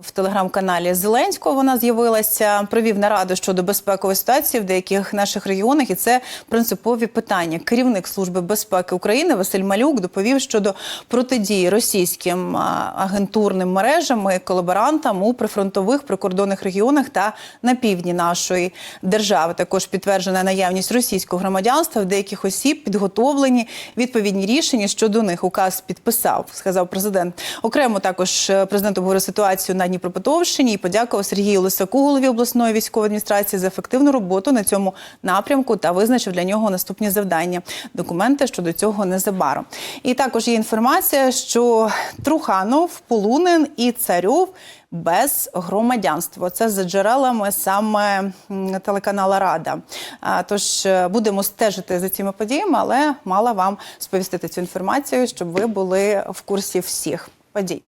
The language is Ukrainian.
В телеграм-каналі Зеленського вона з'явилася, провів нараду щодо безпекової ситуації в деяких наших регіонах, і це принципові питання. Керівник служби безпеки України Василь Малюк доповів щодо протидії російським агентурним мережам і колаборантам у прифронтових прикордонних регіонах та на півдні нашої держави. Також підтверджена наявність російського громадянства в деяких осіб підготовлені відповідні рішення щодо них. Указ підписав, сказав президент. Окремо також е, президент обговорив ситуацію на Дніпропетровщині і подякував Сергію Лисаку, голові обласної військової адміністрації, за ефективну роботу на цьому напрямку та визначив для нього наступні завдання. Документи щодо цього незабаром. І також є інформація, що Труханов, Полунин і Царьов. Без громадянства це за джерелами саме телеканала Рада. Тож е, будемо стежити за цими подіями, але мала вам сповістити цю інформацію, щоб ви були в курсі всіх подій.